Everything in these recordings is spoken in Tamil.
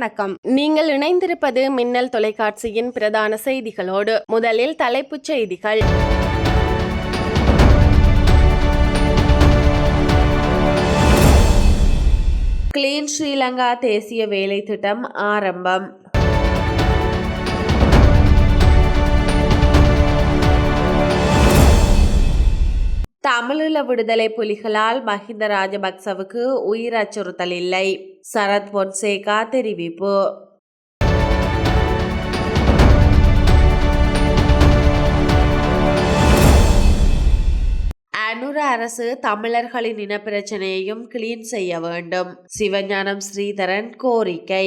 வணக்கம். நீங்கள் இணைந்திருப்பது மின்னல் தொலைக்காட்சியின் பிரதான செய்திகளோடு முதலில் தலைப்புச் செய்திகள். கிளீன் ஸ்ரீலங்கா தேசிய வேலை திட்டம் ஆரம்பம். தமிழீழ விடுதலை புலிகளால் மஹிந்த ராஜபக்சவுக்கு உயிர் அச்சுறுத்தல் இல்லை. சரத் பொன்சேகா தெரிவிப்பு. அனுர அரசு தமிழர்களின் இனப்பிரச்சனையையும் கிளீன் செய்ய வேண்டும். சிவஞானம் ஸ்ரீதரன் கோரிக்கை.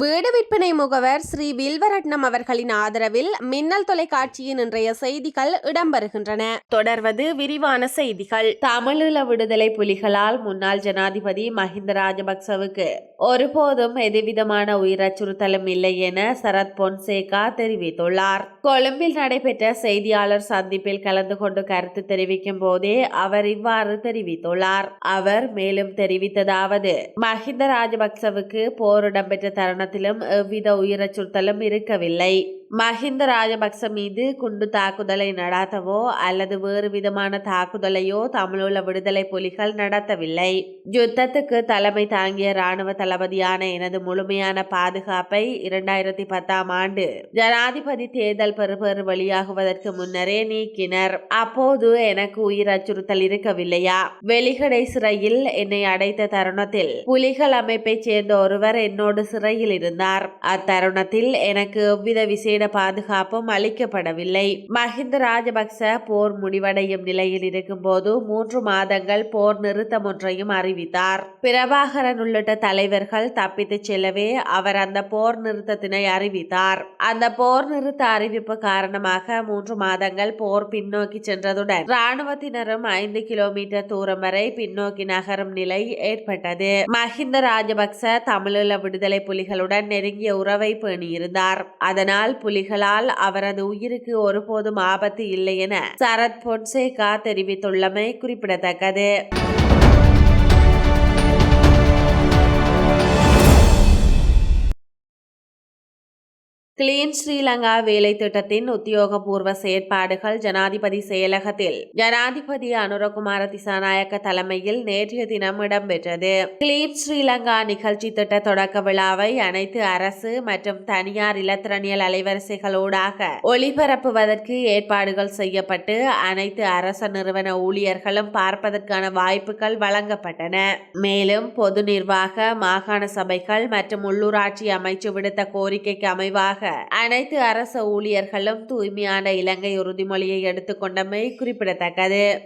வீடு விற்பனை முகவர் ஸ்ரீ வில்வரட்னம் அவர்களின் ஆதரவில் மின்னல் தொலைக்காட்சியின் இன்றைய செய்திகள் இடம்பெறுகின்றன. தொடர்வது விரிவான செய்திகள். தமிழீழ விடுதலை புலிகளால் முன்னாள் ஜனாதிபதி மஹிந்த ராஜபக்சவுக்கு ஒருபோதும் எதுவிதமான உயிர் அச்சுறுத்தலும் இல்லை என சரத் பொன்சேகா தெரிவித்துள்ளார். கொழும்பில் நடைபெற்ற செய்தியாளர் சந்திப்பில் கலந்து கொண்டு கருத்து தெரிவிக்கும் போதே அவர் இவ்வாறு தெரிவித்துள்ளார். அவர் மேலும் தெரிவித்ததாவது மஹிந்த ராஜபக்சவுக்கு போர் இடம்பெற்ற தருணத்திலும் எவ்வித உயிரச்சுறுத்தலும் இருக்கவில்லை. மஹிந்த ராஜபக்ச மீது குண்டு தாக்குதலை நடாத்தவோ அல்லது வேறு விதமான தாக்குதலையோ தமிழுள்ள விடுதலை புலிகள் நடத்தவில்லை யுத்தத்துக்கு தலைமை தாங்கிய ராணுவ தளபதியான எனது முழுமையான பாதுகாப்பை இரண்டாயிரத்தி பத்தாம் ஆண்டு ஜனாதிபதி தேர்தல் பெறுபேறு வெளியாகுவதற்கு முன்னரே நீக்கினர் அப்போது எனக்கு உயிர் அச்சுறுத்தல் இருக்கவில்லையா வெளிகடை சிறையில் என்னை அடைத்த தருணத்தில் புலிகள் அமைப்பைச் சேர்ந்த ஒருவர் என்னோடு சிறையில் இருந்தார் அத்தருணத்தில் எனக்கு எவ்வித விசேட பாதுகாப்பும் அளிக்கப்படவில்லை. மஹிந்த ராஜபக்ச போர் முடிவடையும் நிலையில் இருக்கும்போது மூன்று மாதங்கள் போர் நிறுத்தம் ஒன்றையும் அறிவித்தார். பிரபாகரன் உள்ளிட்ட தலைவர்கள் தப்பித்துச் செல்லவே அவர் அந்த போர் நிறுத்தத்தினை அறிவித்தார். அந்த போர் நிறுத்த அறிவிப்பு காரணமாக மூன்று மாதங்கள் போர் பின்னோக்கி சென்றதுடன் ராணுவத்தினரும் ஐந்து கிலோமீட்டர் தூரம் வரை பின்னோக்கி நகரும் நிலை ஏற்பட்டது. மஹிந்த ராஜபக்ச தமிழீழ விடுதலை புலிகளுடன் நெருங்கிய உறவை பேணியிருந்தார். அதனால் புலிகளால் அவரது உயிருக்கு ஒருபோதும் ஆபத்து இல்லை என சரத் பொன்சேகா தெரிவித்துள்ளமை குறிப்பிடத்தக்கது. கிளீன் ஸ்ரீலங்கா வேலை திட்டத்தின் உத்தியோகபூர்வ செயற்பாடுகள் ஜனாதிபதி செயலகத்தில். ஜனாதிபதி அனுரகுமார திசாநாயக்க தலைமையில் நேற்றைய தினம் இடம்பெற்றது. கிளீன் ஸ்ரீலங்கா நிகழ்ச்சி திட்ட தொடக்க விழாவை அனைத்து அரசு மற்றும் தனியார் இலத்திரனியல் அலைவரிசைகளூடாக ஒளிபரப்புவதற்கு ஏற்பாடுகள் செய்யப்பட்டு அனைத்து அரச நிறுவன ஊழியர்களும் பார்ப்பதற்கான வாய்ப்புகள் வழங்கப்பட்டன. மேலும் பொது நிர்வாக மாகாண சபைகள் மற்றும் உள்ளூராட்சி அமைச்சு விடுத்த கோரிக்கைக்கு அமைவாக அனைத்து அரச ஊழியர்களும் தூய்மையான இலங்கை உறுதிமொழியை எடுத்துக்கொண்டமை குறிப்பிடத்தக்கது.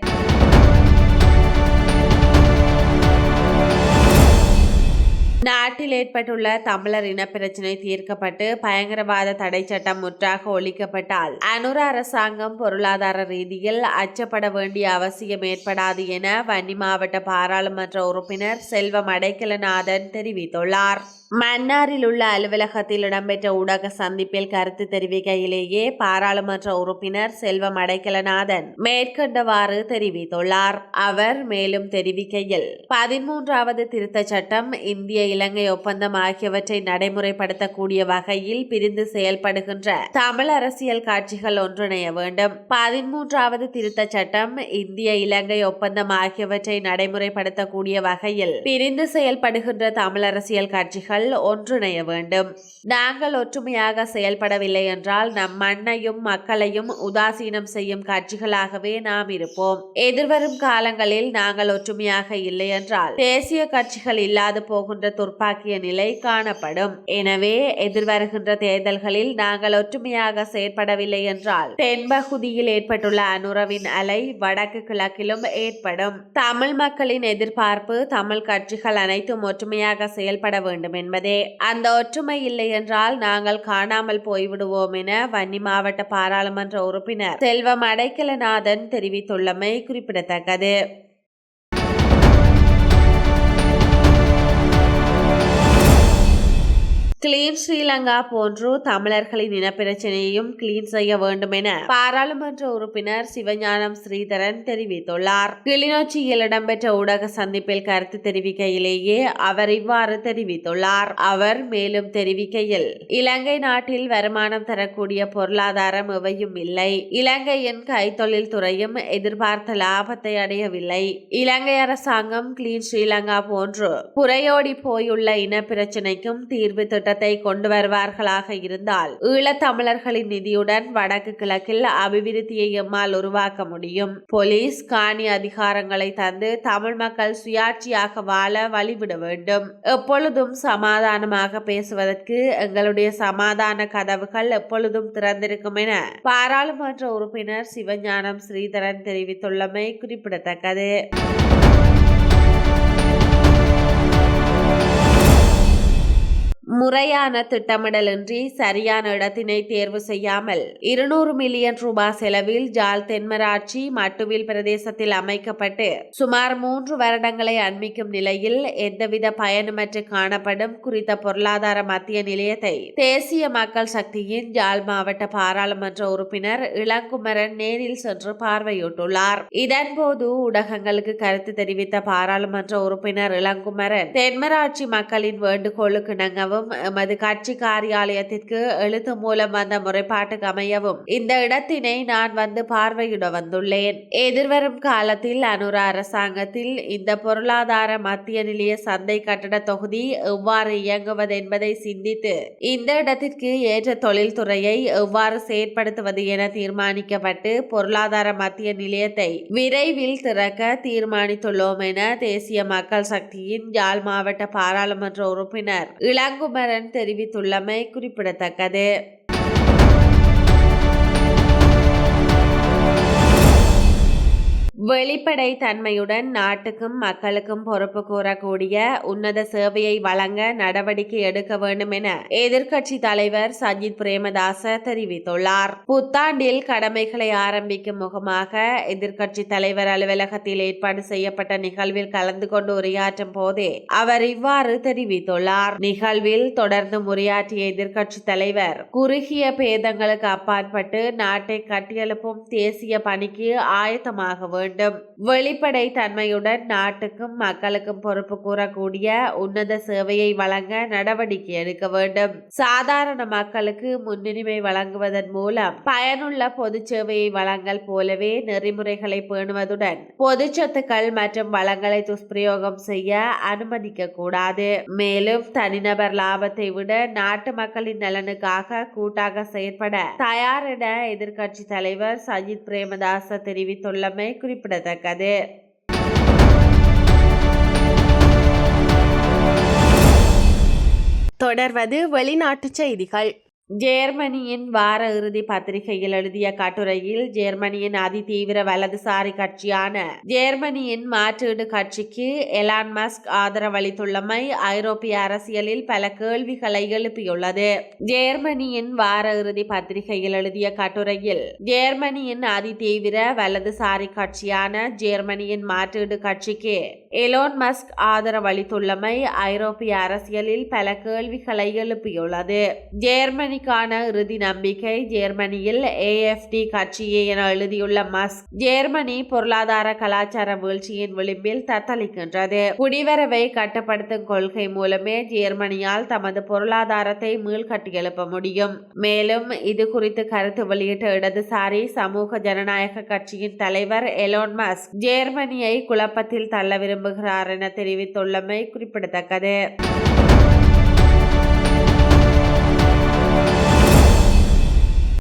நாட்டில் ஏற்பட்டுள்ள தமிழர் இனப்பிரச்சினை தீர்க்கப்பட்டு பயங்கரவாத தடை சட்டம் முற்றாக ஒழிக்கப்பட்டால் அனுர அரசாங்கம் பொருளாதார ரீதியில் அச்சப்பட வேண்டிய அவசியம் ஏற்படாது என வன்னி மாவட்ட பாராளுமன்ற உறுப்பினர் செல்வம் அடைக்கலநாதன் தெரிவித்துள்ளார். மன்னாரில் உள்ள அலுவலகத்தில் இடம்பெற்ற ஊடக சந்திப்பில் கருத்து தெரிவிக்கையிலேயே பாராளுமன்ற உறுப்பினர் செல்வம் அடைக்கலநாதன் மேற்கண்டவாறு தெரிவித்துள்ளார். அவர் மேலும் தெரிவிக்கையில் பதிமூன்றாவது திருத்தச் சட்டம் இந்திய இலங்கை ஒப்பந்தம் ஆகியவற்றை நடைமுறைப்படுத்தக்கூடிய வகையில் பிரிந்து செயல்படுகின்ற தமிழ் அரசியல் காட்சிகள் ஒன்றிணைய வேண்டும். பதிமூன்றாவது திருத்தச் சட்டம் இந்திய இலங்கை ஒப்பந்தம் ஆகியவற்றை நடைமுறைப்படுத்தக்கூடிய வகையில் பிரிந்து செயல்படுகின்ற தமிழ் அரசியல் கட்சிகள் ஒன்றிணைய வேண்டும். நாங்கள் ஒற்றுமையாக செயல்படவில்லை என்றால் நம் மண்ணையும் மக்களையும் உதாசீனம் செய்யும் கட்சிகளாகவே நாம் இருப்போம். எதிர்வரும் காலங்களில் நாங்கள் ஒற்றுமையாக இல்லை என்றால் தேசிய கட்சிகள் இல்லாது போகின்ற துர்ப்பாக்கிய நிலை காணப்படும். எனவே எதிர்வருகின்ற தேர்தல்களில் நாங்கள் ஒற்றுமையாக செயற்படவில்லை என்றால் தென்பகுதியில் ஏற்பட்டுள்ள அனுரவின் அலை வடக்கு கிழக்கிலும் ஏற்படும். தமிழ் மக்களின் எதிர்பார்ப்பு தமிழ் கட்சிகள் அனைத்தும் ஒற்றுமையாக செயல்பட வேண்டும் என்பதே. அந்த ஒற்றுமை இல்லை என்றால் நாங்கள் காணாமல் போய்விடுவோம் என வன்னி மாவட்ட பாராளுமன்ற உறுப்பினர் செல்வம் அடைக்கலநாதன் தெரிவித்துள்ளமை குறிப்பிடத்தக்கது. கிளீன் ஸ்ரீலங்கா போன்று தமிழர்களின் இனப்பிரச்சனையையும் கிளீன் செய்ய வேண்டும் என பாராளுமன்ற உறுப்பினர் சிவஞானம் ஸ்ரீதரன் தெரிவித்துள்ளார். கிளிநொச்சியில் இடம்பெற்ற ஊடக சந்திப்பில் கருத்து தெரிவிக்கையிலேயே அவர் இவ்வாறு தெரிவித்துள்ளார். அவர் மேலும் தெரிவிக்கையில் இலங்கை நாட்டில் வருமானம் தரக்கூடிய பொருளாதாரம் எவையும் இல்லை. இலங்கையின் கைத்தொழில் துறையும் எதிர்பார்த்த லாபத்தை அடையவில்லை. இலங்கை அரசாங்கம் கிளீன் ஸ்ரீலங்கா போன்று புறையோடி போயுள்ள இனப்பிரச்சினைக்கும் தீர்வு திட்டத்தை கொண்டு வருவார்களாக இருந்தால் ஈழத்தமிழர்களின் நிதியுடன் வடக்கு கிழக்கில் அபிவிருத்தியை எம்மால் உருவாக்க முடியும். போலீஸ் காணி அதிகாரங்களை தந்து தமிழ் மக்கள் சுயாட்சியாக வாழ வழிவிட வேண்டும். எப்பொழுதும் சமாதானமாக பேசுவதற்கு எங்களுடைய சமாதான கதவுகள் எப்பொழுதும் திறந்திருக்கும் என பாராளுமன்ற உறுப்பினர் சிவஞானம் ஸ்ரீதரன் தெரிவித்துள்ளமை குறிப்பிடத்தக்கது. முறையான திட்டமிடலின்றி சரியான இடத்தினை தேர்வு செய்யாமல் இருநூறு மில்லியன் ரூபாய் செலவில் ஜால் தென்மராட்சி மட்டுவில் பிரதேசத்தில் அமைக்கப்பட்டு சுமார் மூன்று வருடங்களை அண்மிக்கும் நிலையில் எந்தவித பயனுமற்று காணப்படும் குறித்த பொருளாதார மத்திய நிலையத்தை தேசிய மக்கள் சக்தியின் ஜாழ் மாவட்ட பாராளுமன்ற உறுப்பினர் இளங்குமரன் நேரில் சென்று பார்வையிட்டுள்ளார். இதன்போது ஊடகங்களுக்கு கருத்து தெரிவித்த பாராளுமன்ற உறுப்பினர் இளங்குமரன் தென்மராட்சி மக்களின் வேண்டுகோளுக்கு இணங்கவும் எமது கட்சி காரியாலயத்திற்கு எழுத்து மூலம் வந்த முறைப்பாட்டுக்கு அமையவும் இந்த இடத்தினை நான் வந்து பார்வையிட வந்துள்ளேன். எதிர்வரும் காலத்தில் அனுரா அரசாங்கத்தில் இந்த பொருளாதார மத்திய நிலைய சந்தை கட்டட தொகுதி எவ்வாறு இயங்குவது என்பதை சிந்தித்து இந்த இடத்திற்கு ஏற்ற தொழில்துறையை எவ்வாறு செயற்படுத்துவது என தீர்மானிக்கப்பட்டு பொருளாதார மத்திய நிலையத்தை விரைவில் திறக்க தீர்மானித்துள்ளோம் என தேசிய மக்கள் சக்தியின் யாழ் மாவட்ட பாராளுமன்ற உறுப்பினர் பரன் தெரிவித்துள்ளமை குறிப்பிடத்தக்கது. வெளிப்படை தன்மையுடன் நாட்டுக்கும் மக்களுக்கும் பொறுப்பு கூறக்கூடிய உன்னத சேவையை வழங்க நடவடிக்கை எடுக்க வேண்டும் என எதிர்க்கட்சி தலைவர் சஜித் பிரேமதாச தெரிவித்துள்ளார். புத்தாண்டில் கடமைகளை ஆரம்பிக்கும் முகமாக எதிர்க்கட்சி தலைவர் அலுவலகத்தில் ஏற்பாடு செய்யப்பட்ட நிகழ்வில் கலந்து கொண்டு உரையாற்றும் போதே அவர் இவ்வாறு தெரிவித்துள்ளார். நிகழ்வில் தொடர்ந்து உரையாற்றிய எதிர்க்கட்சி தலைவர் குறுகிய பேதங்களுக்கு அப்பாற்பட்டு நாட்டை கட்டியெழுப்பும் தேசிய பணிக்கு ஆயத்தமாக வேண்டும் வெளிப்படை தன்மையுடன் நாட்டுக்கும் மக்களுக்கும் பொறுப்பு கூறக்கூடிய உன்னத சேவையை வழங்க நடவடிக்கை எடுக்க வேண்டும். சாதாரண மக்களுக்கு முன்னுரிமை வழங்குவதன் மூலம் பயனுள்ள பொது சேவையை வழங்கல் போலவே நெறிமுறைகளை பேணுவதுடன் பொது சொத்துக்கள் மற்றும் வளங்களை துஷ்பிரயோகம் செய்ய அனுமதிக்க கூடாது மேலும் தனிநபர் லாபத்தை விட நாட்டு மக்களின் நலனுக்காக கூட்டாக செயற்பட தயார் என எதிர்க்கட்சி தலைவர் சஜித் பிரேமதாச தெரிவித்துள்ளமை குறிப்பிடத்தக்கது தொடர்வது வெளிநாட்டு செய்திகள். ஜேர்மனியின் வார இறுதி பத்திரிகையில் எழுதிய கட்டுரையில் ஜேர்மனியின் அதிதீவிர வலதுசாரி கட்சியான ஜேர்மனியின் மாற்றீடு கட்சிக்கு எலான் மஸ்க் ஆதரவளித்துள்ளமை ஐரோப்பிய அரசியலில் பல கேள்விகளை எழுப்பியுள்ளது. ஜேர்மனியின் வார இறுதி பத்திரிகையில் எழுதிய கட்டுரையில் ஜேர்மனியின் அதிதீவிர வலதுசாரி கட்சியான ஜேர்மனியின் மாற்றீடு கட்சிக்கு எலோன் மஸ்க் ஆதரவளித்துள்ளமை ஐரோப்பிய அரசியலில் பல கேள்விகளை எழுப்பியுள்ளது. ஜேர்மனிக்கான இறுதி நம்பிக்கை. ஜேர்மனியில் ஏஎஃப்டி கட்சியே என எழுதியுள்ள மஸ்க் ஜேர்மனி பொருளாதார கலாச்சார வீழ்ச்சியின் விளிம்பில் தத்தளிக்கின்றது. குடிவரவை கட்டுப்படுத்தும் கொள்கை மூலமே ஜேர்மனியால் தமது பொருளாதாரத்தை மீள்கட்டியெழுப்ப முடியும். மேலும் இது குறித்து கருத்து வெளியிட்ட இடதுசாரி சமூக ஜனநாயக கட்சியின் தலைவர் எலோன் மஸ்க் ஜேர்மனியை குழப்பத்தில் தள்ள விரும்புகிறார் என தெரிவித்துள்ளமை குறிப்பிடத்தக்கது.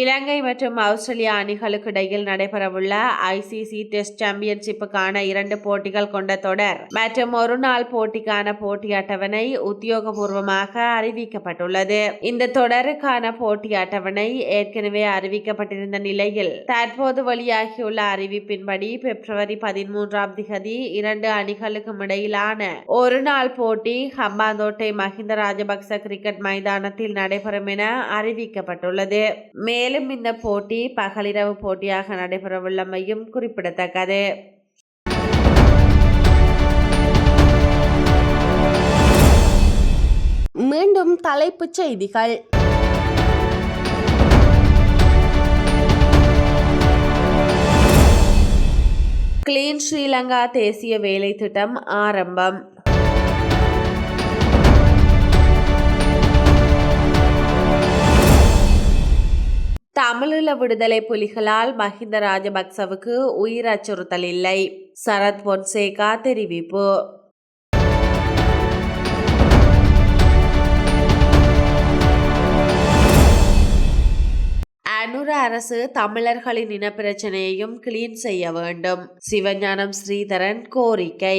இலங்கை மற்றும் ஆஸ்திரேலியா அணிகளுக்கு இடையில் நடைபெறவுள்ள ஐசிசி டெஸ்ட் சாம்பியன்ஷிப்புக்கான இரண்டு போட்டிகள் கொண்ட தொடர் மற்றும் ஒரு நாள் போட்டிக்கான போட்டி அட்டவணை உத்தியோகபூர்வமாக அறிவிக்கப்பட்டுள்ளது. இந்த தொடருக்கான போட்டி அட்டவணை ஏற்கனவே அறிவிக்கப்பட்டிருந்த நிலையில் தற்போது வெளியாகியுள்ள அறிவிப்பின்படி பிப்ரவரி பதிமூன்றாம் திகதி இரண்டு அணிகளுக்கும் இடையிலான ஒரு நாள் போட்டி ஹம்பாந்தோட்டை மஹிந்த ராஜபக்ச கிரிக்கெட் மைதானத்தில் நடைபெறும் என அறிவிக்கப்பட்டுள்ளது. மே மேலும் இந்த போட்டி பகலிரவு போட்டியாக நடைபெறவுள்ளமையும் குறிப்பிடத்தக்கது. மீண்டும் தலைப்புச் செய்திகள். கிளீன் ஸ்ரீலங்கா தேசிய வேலை திட்டம் ஆரம்பம். தமிழீழ விடுதலை புலிகளால் மஹிந்த ராஜபக்சவுக்கு உயிர் அச்சுறுத்தல் இல்லை. சரத் பொன்சேகா தெரிவிப்பு. அனுர அரசு தமிழர்களின் இனப்பிரச்சனையையும் கிளீன் செய்ய வேண்டும். சிவஞானம் ஸ்ரீதரன் கோரிக்கை.